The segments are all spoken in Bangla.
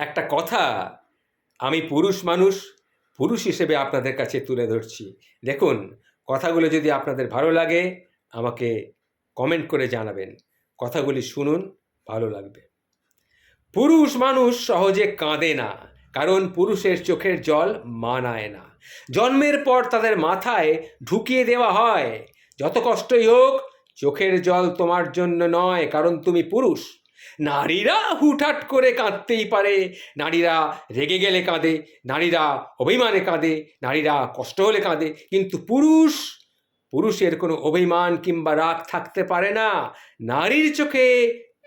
একটা কথা আমি পুরুষ মানুষ, পুরুষ হিসেবে আপনাদের কাছে তুলে ধরছি। দেখুন, কথাগুলো যদি আপনাদের ভালো লাগে, আমাকে কমেন্ট করে জানাবেন। কথাগুলি শুনুন, ভালো লাগবে। পুরুষ মানুষ সহজে কাঁদে না, কারণ পুরুষের চোখের জল মানায় না। জন্মের পর তাদের মাথায় ঢুকিয়ে দেওয়া হয়। যত কষ্টই হোক, চোখের জল তোমার জন্য নয়, কারণ তুমি পুরুষ। নারীরা হুটহাট করে কাঁদতেই পারে। নারীরা রেগে গেলে কাঁদে, নারীরা অভিমানে কাঁদে, নারীরা কষ্ট হলে কাঁদে। কিন্তু পুরুষ, পুরুষের কোনো অভিমান কিংবা রাগ থাকতে পারে না। নারীর চোখে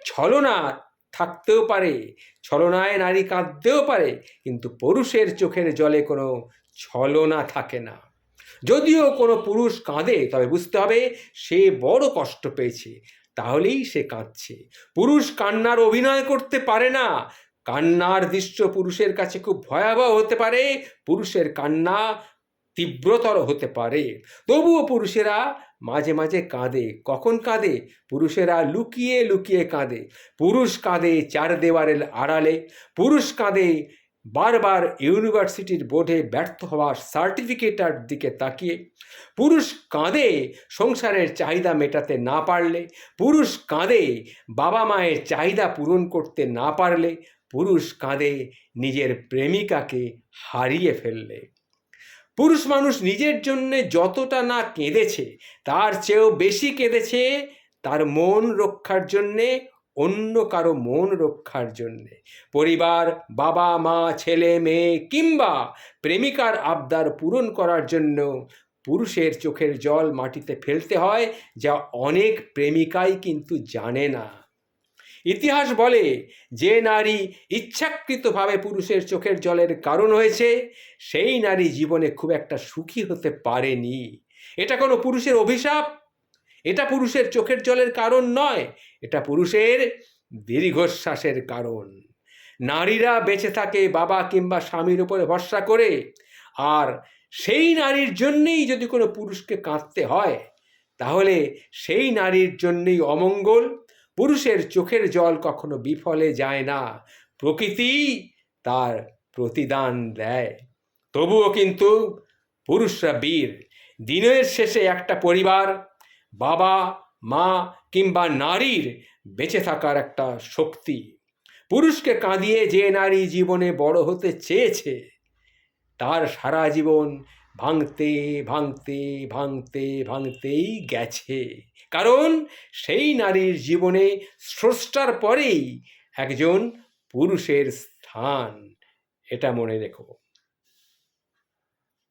ছলনা থাকতেও পারে, ছলনায় নারী কাঁদতেও পারে, কিন্তু পুরুষের চোখের জলে কোনো ছলনা থাকে না। যদিও কোনো পুরুষ কাঁদে, তবে বুঝতে হবে সে বড় কষ্ট পেয়েছে। তাহলেই সে কাঁদছে। পুরুষ কান্নার অভিনয় করতে পারে না। কান্নার দৃশ্য পুরুষের কাছে খুব ভয়াবহ হতে পারে। পুরুষের কান্না তীব্রতর হতে পারে। তবুও পুরুষেরা মাঝে মাঝে কাঁদে। কখন কাঁদে? পুরুষেরা লুকিয়ে লুকিয়ে কাঁদে। পুরুষ কাঁদে চার দেওয়ারের আড়ালে। পুরুষ কাঁদে বারবার ইউনিভার্সিটির বোর্ডে ব্যর্থ হওয়ার সার্টিফিকেটার দিকে তাকিয়ে, পুরুষ কাঁদে সংসারের চাহিদা মেটাতে না পারলে, পুরুষ কাঁদে বাবা মায়ের চাহিদা পূরণ করতে না পারলে, পুরুষ কাঁদে নিজের প্রেমিকাকে হারিয়ে ফেললে। পুরুষ মানুষ নিজের জন্যে যতটা না কেঁদেছে, তার চেয়েও বেশি কেঁদেছে তার মন রক্ষার জন্যে অন্য কারও মন রক্ষার জন্যে। পরিবার, বাবা, মা, ছেলে, মেয়ে কিংবা প্রেমিকার আবদার পূরণ করার জন্য পুরুষের চোখের জল মাটিতে ফেলতে হয়, যা অনেক প্রেমিকাই কিন্তু জানে না। ইতিহাস বলে, যে নারী ইচ্ছাকৃতভাবে পুরুষের চোখের জলের কারণ হয়েছে, সেই নারী জীবনে খুব একটা সুখী হতে পারেনি। এটা কোনো পুরুষের অভিশাপ? এটা পুরুষের চোখের জলের কারণ নয়, এটা পুরুষের দীর্ঘশ্বাসের কারণ। নারীরা বেঁচে থাকে বাবা কিংবা স্বামীর উপরে ভরসা করে, আর সেই নারীর জন্যেই যদি কোনো পুরুষকে কাঁদতে হয়, তাহলে সেই নারীর জন্যেই অমঙ্গল, পুরুষের চোখের জল কখনো বিফলে যায় না, প্রকৃতি তার প্রতিদান দেয়। তবুও কিন্তু পুরুষরা বীর, দিনের শেষে একটা পরিবার বাবা, মা কিংবা নারীর বেঁচে থাকার একটা শক্তি। পুরুষকে কাঁদিয়ে যে নারী জীবনে বড় হতে চেয়েছে, তার সারা জীবন ভাঙতে ভাঙতে ভাঙতে, ভাঙতেই গেছে। কারণ সেই নারীর জীবনে স্রষ্টার পরেই একজন পুরুষের স্থান। এটা মনে রেখো।